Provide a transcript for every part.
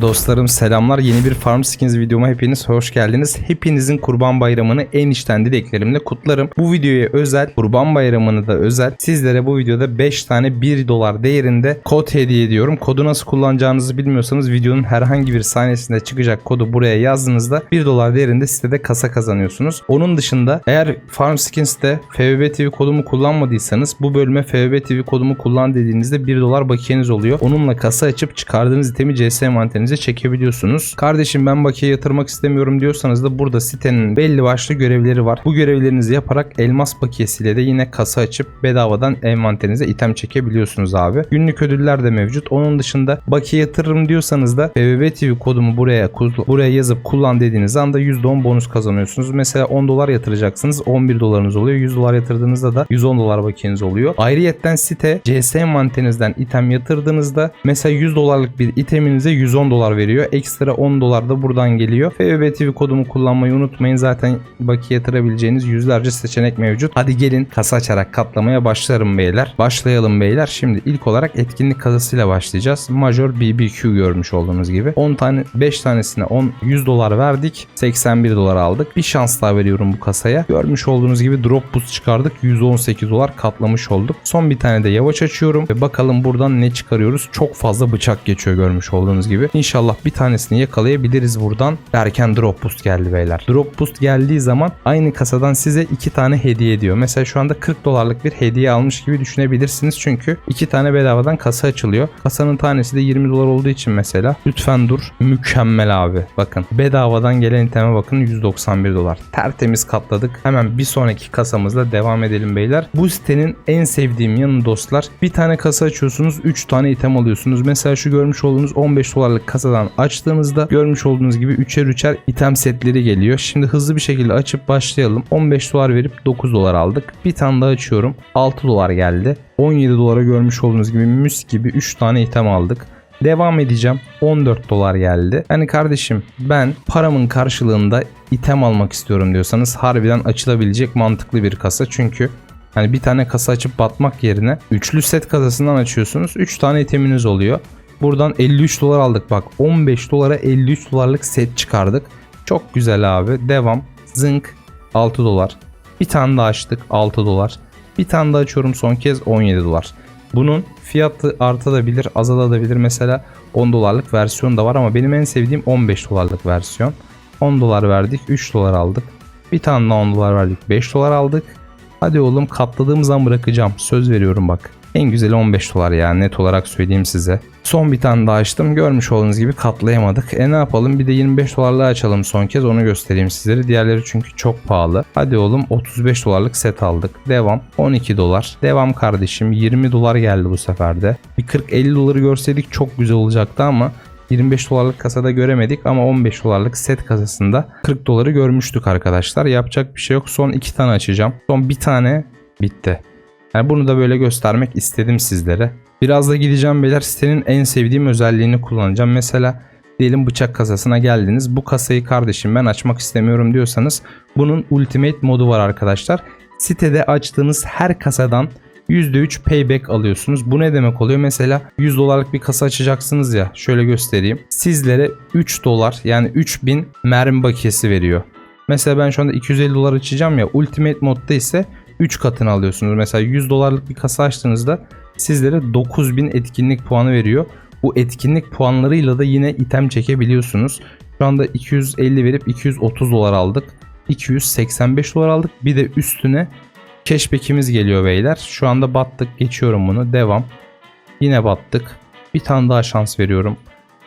Dostlarım selamlar. Yeni bir Farm Skins videoma hepiniz hoş geldiniz. Hepinizin Kurban Bayramı'nı en içten dileklerimle kutlarım. Bu videoya özel, Kurban Bayramı'nı da özel sizlere bu videoda 5 tane 1 dolar değerinde kod hediye ediyorum. Kodu nasıl kullanacağınızı bilmiyorsanız videonun herhangi bir sahnesinde çıkacak kodu buraya yazdığınızda 1 dolar değerinde sitede kasa kazanıyorsunuz. Onun dışında eğer Farm Skins'te FBB TV kodumu kullanmadıysanız bu bölüme FBB TV kodumu kullan dediğinizde 1 dolar bakiyeniz oluyor. Onunla kasa açıp çıkardığınız itemi CS envanterinize çekebiliyorsunuz. Kardeşim ben bakiye yatırmak istemiyorum diyorsanız da burada sitenin belli başlı görevleri var. Bu görevlerinizi yaparak elmas bakiyesiyle de yine kasa açıp bedavadan envanterinize item çekebiliyorsunuz abi. Günlük ödüller de mevcut. Onun dışında bakiye yatırırım diyorsanız da BBB TV kodumu buraya buraya yazıp kullan dediğiniz anda %10 bonus kazanıyorsunuz. Mesela 10 dolar yatıracaksınız 11 dolarınız oluyor. 100 dolar yatırdığınızda da 110 dolar bakiyeniz oluyor. Ayrıyetten site CS envanterinizden item yatırdığınızda mesela 100 dolarlık bir iteminize 110 dolar veriyor. Ekstra 10 dolar da buradan geliyor. FBB TV kodumu kullanmayı unutmayın. Zaten bakiye yatırabileceğiniz yüzlerce seçenek mevcut. Hadi gelin kasa açarak katlamaya başlarım beyler. Başlayalım beyler. Şimdi ilk olarak etkinlik kasasıyla başlayacağız. Major BBQ görmüş olduğunuz gibi. 10 tane 5 tanesine 10 100 dolar verdik. 81 dolar aldık. Bir şans daha veriyorum bu kasaya. Görmüş olduğunuz gibi drop boost çıkardık. 118 dolar katlamış olduk. Son bir tane de yavaş açıyorum ve bakalım buradan ne çıkarıyoruz. Çok fazla bıçak geçiyor görmüş olduğunuz gibi. İnşallah bir tanesini yakalayabiliriz buradan derken drop boost geldi beyler. Drop boost geldiği zaman aynı kasadan size iki tane hediye ediyor. Mesela şu anda 40 dolarlık bir hediye almış gibi düşünebilirsiniz. Çünkü iki tane bedavadan kasa açılıyor. Kasanın tanesi de 20 dolar olduğu için mesela lütfen dur. Mükemmel abi. Bakın bedavadan gelen iteme bakın 191 dolar. Tertemiz katladık. Hemen bir sonraki kasamızla devam edelim beyler. Bu sitenin en sevdiğim yanı dostlar. Bir tane kasa açıyorsunuz 3 tane item alıyorsunuz. Mesela şu görmüş olduğunuz 15 dolarlık kasadan açtığınızda görmüş olduğunuz gibi 3'er 3'er item setleri geliyor. Şimdi hızlı bir şekilde açıp başlayalım. 15 dolar verip 9 dolar aldık. Bir tane daha açıyorum. 6 dolar geldi. 17 dolara görmüş olduğunuz gibi müs gibi 3 tane item aldık. Devam edeceğim. 14 dolar geldi. Yani kardeşim ben paramın karşılığında item almak istiyorum diyorsanız harbiden açılabilecek mantıklı bir kasa. Çünkü hani bir tane kasa açıp batmak yerine üçlü set kasasından açıyorsunuz. 3 tane iteminiz oluyor. Buradan 53 dolar aldık bak. 15 dolara 53 dolarlık set çıkardık. Çok güzel abi. Devam. Zınk 6 dolar. Bir tane daha açtık 6 dolar. Bir tane daha açıyorum son kez 17 dolar. Bunun fiyatı artabilir, azalabilir. Mesela 10 dolarlık versiyon da var ama benim en sevdiğim 15 dolarlık versiyon. 10 dolar verdik, 3 dolar aldık. Bir tane daha 10 dolar verdik, 5 dolar aldık. Hadi oğlum katladığım zaman bırakacağım. Söz veriyorum bak. En güzeli 15 dolar ya net olarak söyleyeyim size. Son bir tane daha açtım. Görmüş olduğunuz gibi katlayamadık. E ne yapalım bir de 25 dolarlığı açalım son kez onu göstereyim sizlere. Diğerleri çünkü çok pahalı. Hadi oğlum 35 dolarlık set aldık. Devam 12 dolar. Devam kardeşim 20 dolar geldi bu seferde. Bir 40-50 doları görseydik çok güzel olacaktı ama 25 dolarlık kasada göremedik ama 15 dolarlık set kasasında 40 doları görmüştük arkadaşlar. Yapacak bir şey yok. Son 2 tane açacağım. Son bir tane bitti. Yani bunu da böyle göstermek istedim sizlere. Biraz da gideceğim beyler sitenin en sevdiğim özelliğini kullanacağım. Mesela diyelim bıçak kasasına geldiniz. Bu kasayı kardeşim ben açmak istemiyorum diyorsanız bunun ultimate modu var arkadaşlar. Sitede açtığınız her kasadan %3 payback alıyorsunuz. Bu ne demek oluyor? Mesela 100 dolarlık bir kasa açacaksınız ya. Şöyle göstereyim. Sizlere 3 dolar yani 3000 mermi bakiyesi veriyor. Mesela ben şu anda 250 dolar açacağım ya. Ultimate modda ise 3 katını alıyorsunuz. Mesela 100 dolarlık bir kasa açtığınızda sizlere 9000 etkinlik puanı veriyor. Bu etkinlik puanlarıyla da yine item çekebiliyorsunuz. Şu anda 250 verip 230 dolar aldık. 285 dolar aldık. Bir de üstüne cashback'imiz geliyor beyler. Şu anda battık. Geçiyorum bunu. Devam. Yine battık. Bir tane daha şans veriyorum.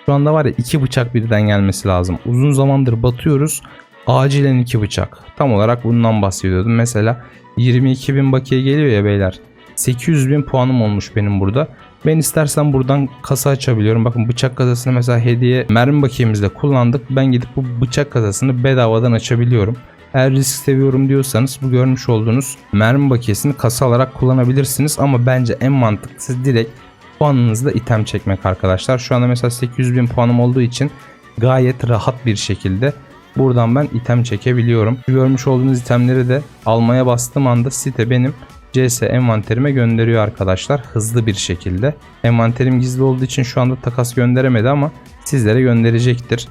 Şu anda var ya iki bıçak birden gelmesi lazım. Uzun zamandır batıyoruz. Acilen iki bıçak. Tam olarak bundan bahsediyordum. Mesela 22 bin bakiye geliyor ya beyler. 800 bin puanım olmuş benim burada. Ben istersen buradan kasa açabiliyorum. Bakın bıçak kasasını mesela hediye mermi bakiyemizle kullandık. Ben gidip bu bıçak kasasını bedavadan açabiliyorum. Eğer risk seviyorum diyorsanız bu görmüş olduğunuz mermi bakiyesini kasa alarak kullanabilirsiniz. Ama bence en mantıklısı direkt puanınızda item çekmek arkadaşlar. Şu anda mesela 800 bin puanım olduğu için gayet rahat bir şekilde Buradan ben item çekebiliyorum. Görmüş olduğunuz itemleri de almaya bastığım anda site benim CS envanterime gönderiyor arkadaşlar hızlı bir şekilde. Envanterim gizli olduğu için şu anda takas gönderemedi ama sizlere gönderecektir.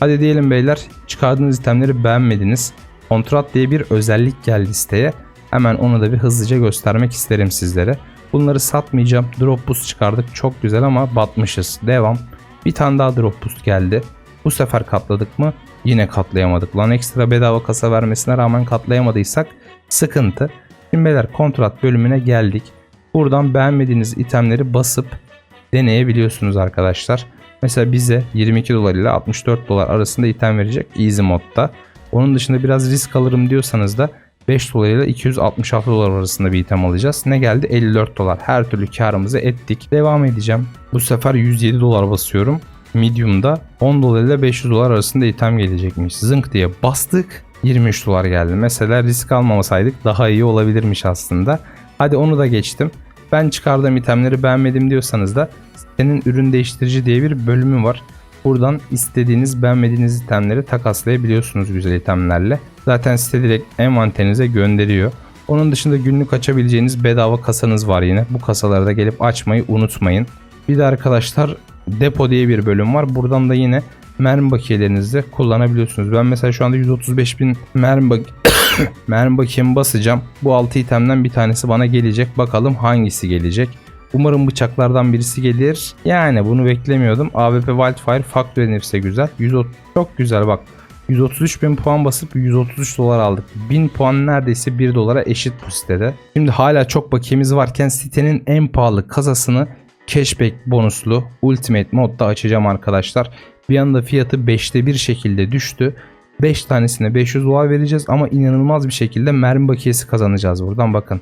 Hadi diyelim beyler çıkardığınız itemleri beğenmediniz. Kontrat diye bir özellik geldi siteye. Hemen onu da bir hızlıca göstermek isterim sizlere. Bunları satmayacağım. Drop boost çıkardık. Çok güzel ama batmışız. Devam. Bir tane daha drop boost geldi. Bu sefer katladık mı? Yine katlayamadık. Lan ekstra bedava kasa vermesine rağmen katlayamadıysak sıkıntı. Şimdi beyler kontrat bölümüne geldik. Buradan beğenmediğiniz itemleri basıp deneyebiliyorsunuz arkadaşlar. Mesela bize 22 dolar ile 64 dolar arasında item verecek Easy modda. Onun dışında biraz risk alırım diyorsanız da 5 dolar ile 266 dolar arasında bir item alacağız. Ne geldi? 54 dolar. Her türlü karımızı ettik. Devam edeceğim. Bu sefer 107 dolar basıyorum. Medium'da 10 dolar ile 500 dolar arasında item gelecekmiş. Zınk diye bastık. 23 dolar geldi. Mesela risk almamasaydık daha iyi olabilirmiş aslında. Hadi onu da geçtim. Ben çıkardığım itemleri beğenmedim diyorsanız da sitenin ürün değiştirici diye bir bölümü var. Buradan istediğiniz beğenmediğiniz itemleri takaslayabiliyorsunuz güzel itemlerle. Zaten site direkt envanterinize gönderiyor. Onun dışında günlük açabileceğiniz bedava kasanız var yine. Bu kasaları da gelip açmayı unutmayın. Bir de arkadaşlar depo diye bir bölüm var. Buradan da yine mermi bakiyelerinizi kullanabiliyorsunuz. Ben mesela şu anda 135 bin mermi bak mermi bakiyemi basacağım. Bu 6 itemden bir tanesi bana gelecek. Bakalım hangisi gelecek. Umarım bıçaklardan birisi gelir. Yani bunu beklemiyordum. AWP Wildfire Factory nefse güzel. 130 çok güzel bak. 133 bin puan basıp 133 dolar aldık. 1000 puan neredeyse 1 dolara eşit bu sitede. Şimdi hala çok bakiyemiz varken sitenin en pahalı kasasını cashback bonuslu Ultimate modda açacağım arkadaşlar. Bir anda fiyatı 5'te bir şekilde düştü. 5 tanesine 500 dolar vereceğiz ama inanılmaz bir şekilde mermi bakiyesi kazanacağız buradan bakın.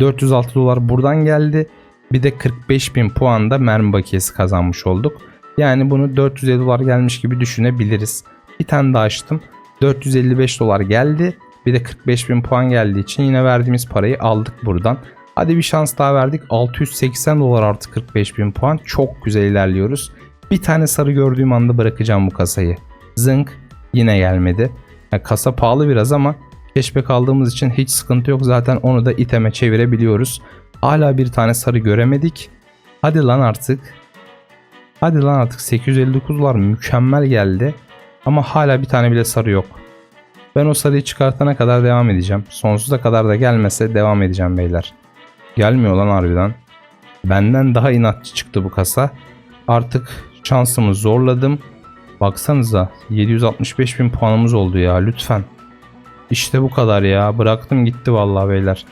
406 dolar buradan geldi. Bir de 45 bin puan da mermi bakiyesi kazanmış olduk. Yani bunu 450 dolar gelmiş gibi düşünebiliriz. Bir tane daha açtım. 455 dolar geldi. Bir de 45 bin puan geldiği için yine verdiğimiz parayı aldık buradan. Hadi bir şans daha verdik. 680 dolar artı 45 bin puan. Çok güzel ilerliyoruz. Bir tane sarı gördüğüm anda bırakacağım bu kasayı. Zınk yine gelmedi. Ya kasa pahalı biraz ama cashback aldığımız için hiç sıkıntı yok. Zaten onu da iteme çevirebiliyoruz. Hala bir tane sarı göremedik. Hadi lan artık. Hadi lan artık 859 dolar mükemmel geldi. Ama hala bir tane bile sarı yok. Ben o sarıyı çıkartana kadar devam edeceğim. Sonsuza kadar da gelmese devam edeceğim beyler. Gelmiyor lan harbiden. Benden daha inatçı çıktı bu kasa. Artık şansımı zorladım. Baksanıza 765 bin puanımız oldu ya lütfen. İşte bu kadar ya. Bıraktım gitti vallahi beyler.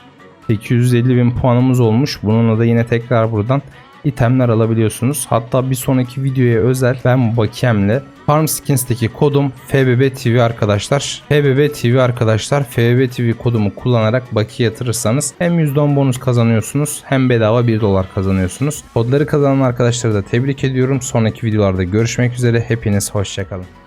850 bin puanımız olmuş. Bununla da yine tekrar buradan itemler alabiliyorsunuz. Hatta bir sonraki videoya özel ben bakiyemle Farm Skins'teki kodum FBB TV arkadaşlar. FBB TV arkadaşlar FBB TV kodumu kullanarak bakiye yatırırsanız hem %10 bonus kazanıyorsunuz hem bedava 1 dolar kazanıyorsunuz. Kodları kazanan arkadaşları da tebrik ediyorum. Sonraki videolarda görüşmek üzere. Hepiniz hoşçakalın.